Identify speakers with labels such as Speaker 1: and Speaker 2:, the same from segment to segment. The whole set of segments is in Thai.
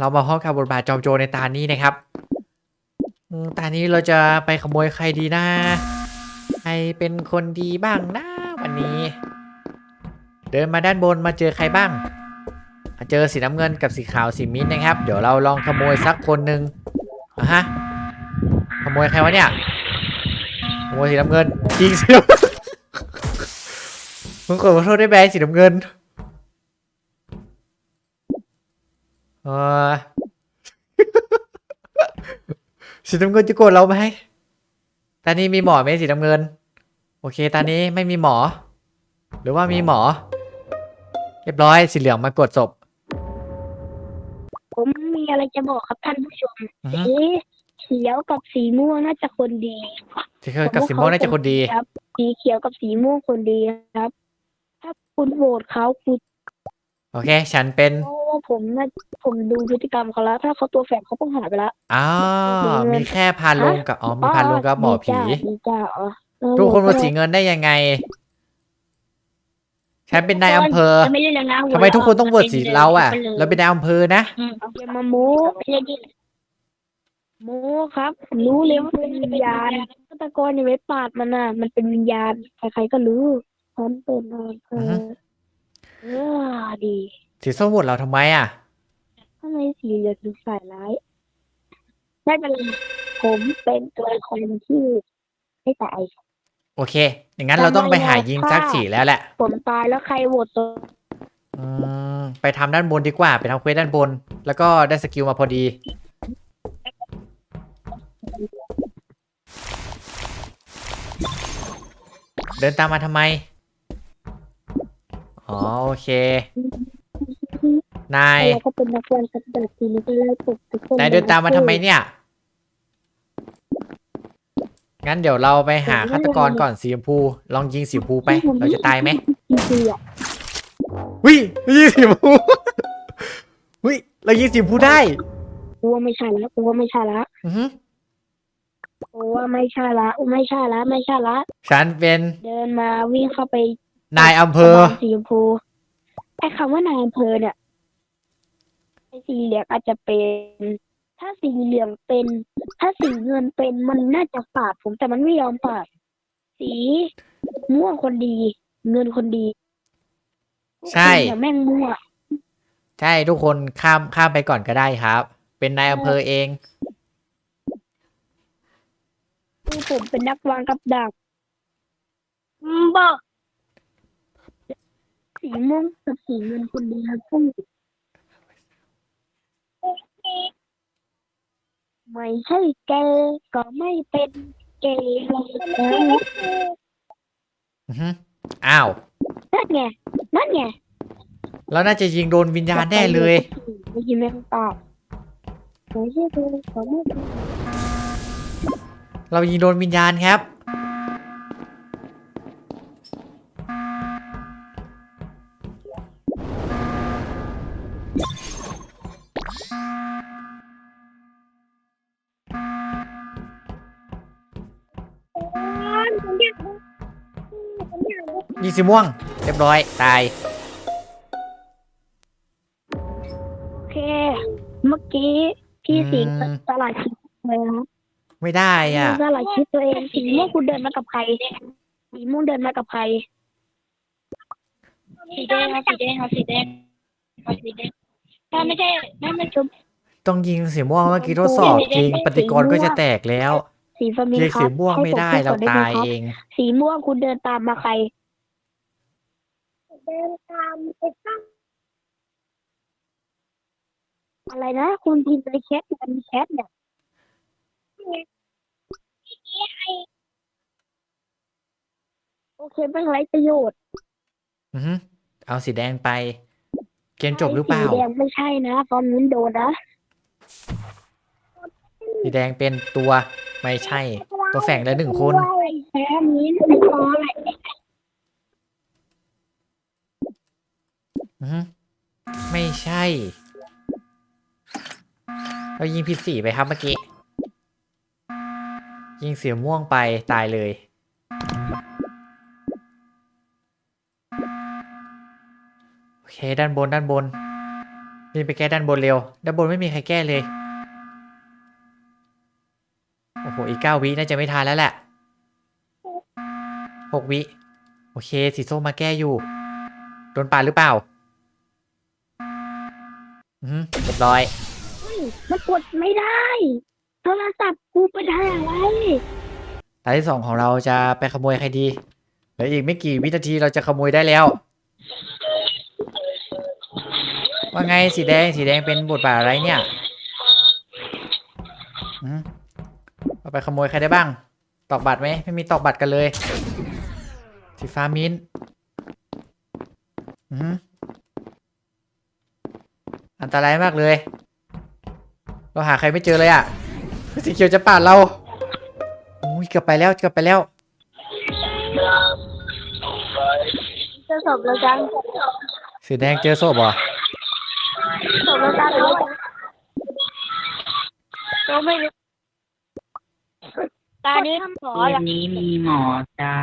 Speaker 1: เรามาพบกับบทบาทจอมโจรในตานี้นะครับตานี้เราจะไปขโมยใครดีนะ ใครเป็นคนดีบ้างนะวันนี้ เดินมาด้านบนมาเจอใครบ้าง เจอสีน้ำเงินกับสีขาวสีมิ้นนะครับ เดี๋ยวเราลองขโมยสักคนหนึ่งอะฮะ ขโมยใครวะเนี่ย ขโมยสีน้ำเงินจริงสิมึงขอโทษได้แบงสีน้ำเงิน ออสีน้ำเงินจะโกรธเราไหมตอนนี้มีหมอไหมสีน้ำเงิน โอเคตอนนี้ไม่มีหมอ หรือว่ามีหมอ เรียบร้อยสีเหลืองมากดศพ
Speaker 2: ผมมีอะไรจะบอกครับท่านผู้ชม
Speaker 1: อือฮึ
Speaker 2: สีเขียวกับสีม่วงน่าจะคนดี
Speaker 1: สีเขียวกับสีม่วงน่าจะคนดี
Speaker 2: ครับ สีเขียวกับสีม่วงคนดีครับ ถ้าคุณโหวตเขาคุณ
Speaker 1: โอเค ฉันเป็น
Speaker 2: เพราะว่าผมน่าผมดูพฤติกรรมเขาแล้ว ถ้าเขาตัวแฝงเขาต้องหายไปแล้ว
Speaker 1: อ้าวมีแค่พานลงกับอ๋อมีพานลงกับหมอผี
Speaker 2: ดีจ้าดีจ้าอ๋อเออ
Speaker 1: ทุกคน
Speaker 2: โหว
Speaker 1: ว่า
Speaker 2: ต
Speaker 1: สีเงินได้ยังไง ฉันเป็นนายอำเภอ
Speaker 2: จะไม่ได้แล้วนะ
Speaker 1: ทำไมทุกคนต้องโหวตสีเราอะ เราเป็นนายอำเภอนะ
Speaker 2: อืมเอาอย่ามาโม้ไม่ได้ดิโม้ครับผมรู้เลยว่าเป็นวิญญาณฆาตกรในเว็บปาดมันน่ะ มันเป็นวิญญาณ ใครๆก็รู้ฉันเป็นนายอำเภ
Speaker 1: อือ
Speaker 2: อ
Speaker 1: ฮึ
Speaker 2: เออดี
Speaker 1: สีส้มโหวตเราทำไมอะ
Speaker 2: ทำไมสีเหลืองถึงใส่ร้ายไม่เป็นไรผมเป็นตัวละครที่ไม่ตาย
Speaker 1: โอเค อย่างนั้นเราต้องไปหายิงสักสีแล้วแหละ
Speaker 2: ผมตายแล้วใครโหวตตัว
Speaker 1: อืมไปทำด้านบนดีกว่า ไปทำเควสด้านบน แล้วก็ได้สกิลมาพอดี เดินตามมาทำไม อ๋อโอเค นาย
Speaker 2: เราก็เป็นนักวันสักดับทีนี้ก็ไล่ปลุกทุกคน
Speaker 1: นายเดินตามมาทำไมเนี่ย งั้นเดี๋ยวเราไปหาฆาตกรก่อนสีชมพู ลองยิงสีชมพูไป เราจะตายไหม
Speaker 2: จริงๆอะ
Speaker 1: วิยิงสีชมพูวิเรายิงสีชมพูได้
Speaker 2: กูว่าไม่ใช่แล้วกูว่าไม่ใช่ละ
Speaker 1: อือหือ
Speaker 2: กูว่าไม่ใช่ละกูไม่ใช่ละไม่ใช่ละ
Speaker 1: ฉันเป็น
Speaker 2: เดินมาวิ่งเข้าไป
Speaker 1: นายอำเภอ
Speaker 2: ประมาณสีชมพูไอ้คำว่านายอำเภอเนี่ยไอ้สีเหลืองอาจจะเป็น ถ้าสีเหลืองเป็น ถ้าสีเงินเป็นมันน่าจะปาดผมแต่มันไม่ยอมปาดสีม่วงคนดี เงินคนดี
Speaker 1: ใช่
Speaker 2: พวกคุณเนี่ยแม่งมั่ว
Speaker 1: ใช่ทุกคนข้ามข้ามไปก่อนก็ได้ครับ เป็นนายอำเภอเอง
Speaker 2: คือผมเป็นนักวางกับดัก อืมบอก สีม่วงกับสีเงินคนดีครับพุ่งไม่ใช่เกย์ก็ไม่เป็นเกย์หรอกนะ
Speaker 1: อือหืออ้าว
Speaker 2: นั่นไงนั่นไง
Speaker 1: เราน่าจะยิงโดนวิญญาณแน่เลย
Speaker 2: ได้ยินไหมคำตอบไม่ใช่เกย์ก็ไม่เป็น
Speaker 1: เรายิงโดนวิญญาณครับ สีม่วง เรียบร้อย ตาย
Speaker 2: โอเค เมื่อกี้พี่สิงห์
Speaker 1: อืม
Speaker 2: ตลาดคิดเลยครับ
Speaker 1: ไม่ได้อะ
Speaker 2: ตลาดคิดตัวเองสีม่วงคุณเดินมากับใครสีม่วงเดินมากับใครสีแดงครับสีแดงครับสีแดงครับสีแดงถ้าไม่ใช่ถ้าไม่ชม
Speaker 1: ต้องยิงสีม่วงเมื่อกี้ทดสอบจริง ปฏิกรณ์ก็จะแตกแล้ว
Speaker 2: สีฟ้ามิน
Speaker 1: ยิง
Speaker 2: ครั
Speaker 1: สี
Speaker 2: บ
Speaker 1: ม่วงไม่ได้
Speaker 2: ให้
Speaker 1: เรา
Speaker 2: ผม
Speaker 1: ตายเอง
Speaker 2: สีม่วงคุณเดินตามมาใคร เดินตามไปตั้งอะไรนะ คุณพิมพ์ในแชทในแชทเนี่ยโอเคไม่ไรประโยชน์
Speaker 1: อือหือเอาสีแดงไป เกมจบหรือเปล่า
Speaker 2: สีแดงไม่ใช่นะตอนนู้นโดนนะ
Speaker 1: สีแดงเป็นตัวไม่ใช่ ตัวแฝงแล้วหนึ่งคน
Speaker 2: แค่นี้ไม่พอแหละ
Speaker 1: อือหือ ไม่ใช่ เรายิงผิดสีไปครับเมื่อกี้ ยิงเสียม่วงไปตายเลย โอเค ด้านบนด้านบนนี่ไปแก้ด้านบนเร็ว ด้านบนไม่มีใครแก้เลย โอ้โห อีกเก้าวิน่าจะไม่ทันแล้วแหละหกวิ โอเค สีส้มมาแก้อยู่ โดนปาดหรือเปล่า อือหือเรียบร้อย
Speaker 2: มันกดไม่ได้ โทรศัพท์กูไปได้อะไร
Speaker 1: ตาที่สองของเราจะไปขโมยใครดีเหลืออีกไม่กี่วินาทีเราจะขโมยได้แล้ว ว่าไงสีแดงสีแดงเป็นบทบาทอะไรเนี่ยอืมเอาไปขโมยใครได้บ้าง ตอกบัตรไหมไม่มีตอกบัตรกันเลย สีฟ้ามิ้นท์อือหื ออันตรายมากเลย เราหาใครไม่เจอเลยอะสีเขียวจะปาดเราอุ้ยเกือบไปแล้วเกือบไปแล้ว
Speaker 2: จะสอบเราจัง
Speaker 1: สีแดงเจอศพเหรอ
Speaker 2: สอบเราจังเลยเราไม่รู้ตานี้หมอ
Speaker 3: เก
Speaker 2: เหร
Speaker 3: ม
Speaker 2: อ
Speaker 3: นี้มีหมอจ้า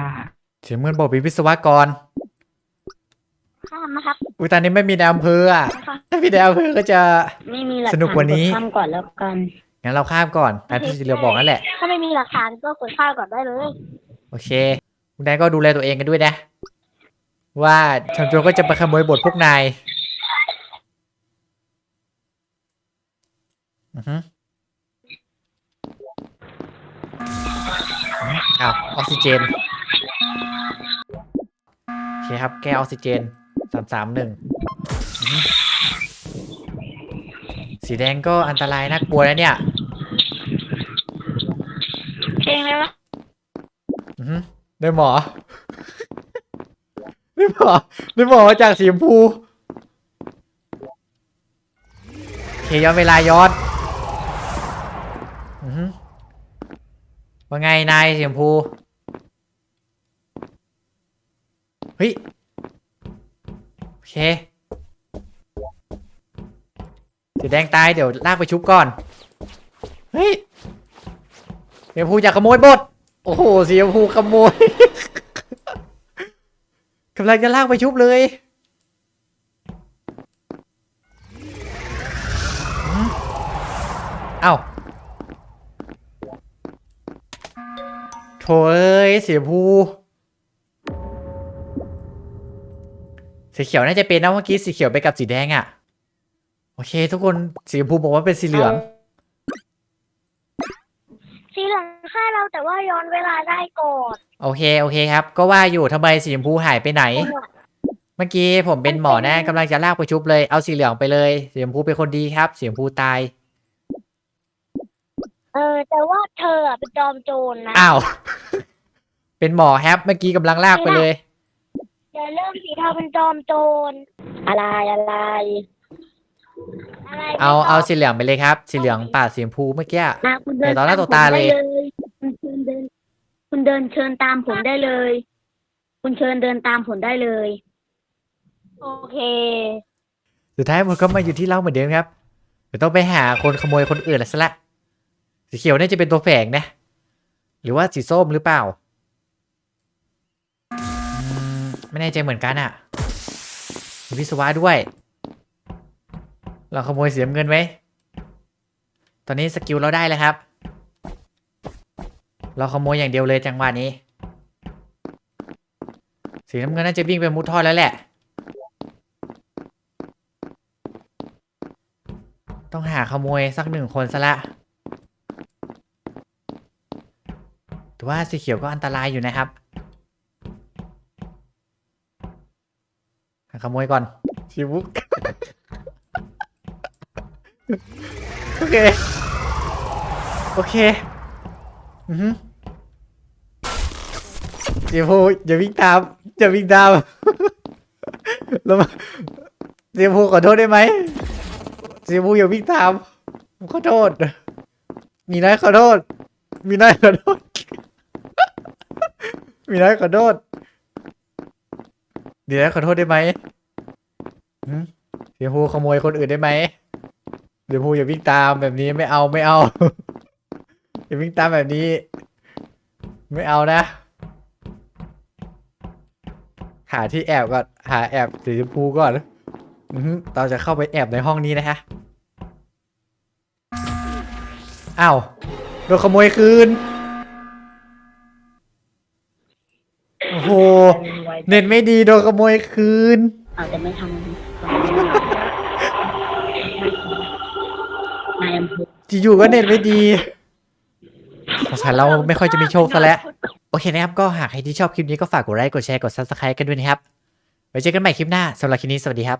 Speaker 1: เสียงเหมือนบอกเป็นวิศวกร
Speaker 2: ข้ามนะครับ
Speaker 1: อุ้ยตอนนี้ไม่มีในอำเภออะถ้ามีในอำเภอก็จะ
Speaker 3: ไม่มีหลัก
Speaker 1: สนุกกว่านี้
Speaker 3: ฐานกดข้ามก่อนแล้วกัน
Speaker 1: งั้นเราข้ามก่อนตามที่สีเหลืองบอกนั่นแหละ
Speaker 2: ถ้าไม่มีหลักฐานก็กดข้ามก่อนได้เลย
Speaker 1: โอเคคุณแดงก็ดูแลตัวเองกันด้วยนะ ว่าชมโจรก็จะไปขโมยบทพวกนายอือฮึอ้าวออกซิเจน โอเคครับ แก้ออกซิเจน สามสามหนึ่งสีแดงก็อันตรายน่ากลัวนะเนี่ย
Speaker 2: เองเลยไหม
Speaker 1: อือฮึได้หมอ ได้หมอได้หมอมาจากสีชมพูโอเคย้อนเวลาย้อนอือฮึว่าไงนายสีชมพูเฮ้ย โอเคสีแดงตายเดี๋ยวลากไปชุบก่อน เฮ้ยเสีชมพูอยากขโมยบทโอ้โหสีชมพูขโมยกำลังจะลากไปชุบเลยเอ้าโถเอ้ยสีชมพู สีเขียวน่าจะเป็นนะเมื่อกี้สีเขียวไปกับสีแดงอะ่ะ โอเค ทุกคนสีชมพูบอกว่าเป็นสีเหลือง
Speaker 2: สีเหลืองฆ่าเราแต่ว่าย้อนเวลาได้ก่อน
Speaker 1: โอเคโอเคครับ ก็ว่าอยู่ทำไมสีชมพูหายไปไหน เมื่อกี้ผมเป็นหมอแน่กำลังจะลากไปชุบเลยเอาสีเหลืองไปเลยสีชมพูเป็นคนดีครับสีชมพูตาย
Speaker 2: เออแต่ว่าเธออะเป็นจอมโจรนะ
Speaker 1: อ้าว เป็นหมอแฮปเมื่อกี้กำลังลากไปเลย
Speaker 2: อย่าเริ่มสีเทาเป็นจอมโจรอะไรอะไร อะไร
Speaker 1: เอาเอาสีเหลืองไปเลยครับ สีเหลืองปาดสีชมพูเมื่อกี้
Speaker 2: นะคุณเดิน
Speaker 1: เดี๋ยวตอนหน้าต่อตาเลย
Speaker 2: คุณเชิญเดิน คุณเดินเชิญตามผมได้เลย คุณเชิญเดินตามผมได้เลย โอเค
Speaker 1: สุดท้ายมันก็มาอยู่ที่เราเหมือนเดิมครับเดี๋ยวต้องไปหาคนขโมยคนอื่นแล้วซะละสีเขียวน่าจะเป็นตัวแฝงนะ หรือว่าสีส้มหรือเปล่า ไม่แน่ใจเหมือนกันอะมีวิศวะด้วย เราขโมยเสีน้ำเงินไหมตอนนี้สกิลเราได้แล้วครับ เราขโมยอย่างเดียวเลยจังหวะนี้ สีน้ำเงินน่าจะวิ่งไปมุดท่อแล้วแหละ ต้องหาขโมยสักหนึ่งคนซะละแต่ว่าสีเขียวก็อันตรายอยู่นะครับ หา ขโมยก่อนชีบุกโอเค โอเค อือฮึเดี๋ยวพูอย่าวิ่งตามอย่าวิ่งตามแล้วมาเดี๋ยวพูขอโทษได้ไหมเสียบูอย่าวิ่งตามผมขอโทษ มีน้อยขอโทษ มีน้อยขอโทษ มีน้อยขอโทษ เดี๋ยวนะขอโทษได้ไหมหืม เสียบูขโมยคนอื่นได้ไหมเดี๋ยวพูอย่าวิ่งตามแบบนี้ไม่เอาไม่เอาอย่าวิ่งตามแบบนี้ ไม่เอานะ หาที่แอบก่อนหาแอบสีชมพูก่อนอือฮึเราจะเข้าไปแอบในห้องนี้นะฮะอ้าวโดนขโมยคืนโอ้โหเน็ตไม่ดีโดนขโมยคืน
Speaker 3: อาจจะไม่ทำ อำเภอ
Speaker 1: อยู่ๆก็เน็ตไม่ดีสงสัยเราไม่ค่อยจะมีโชคซะแล้ว โอเคนะครับ ก็หากใครที่ชอบคลิปนี้ก็ฝากกดไลค์ กดแชร์ กด subscribe กันด้วยนะครับ ไว้เจอกันใหม่คลิปหน้าสำหรับคลิปนี้สวัสดีครับ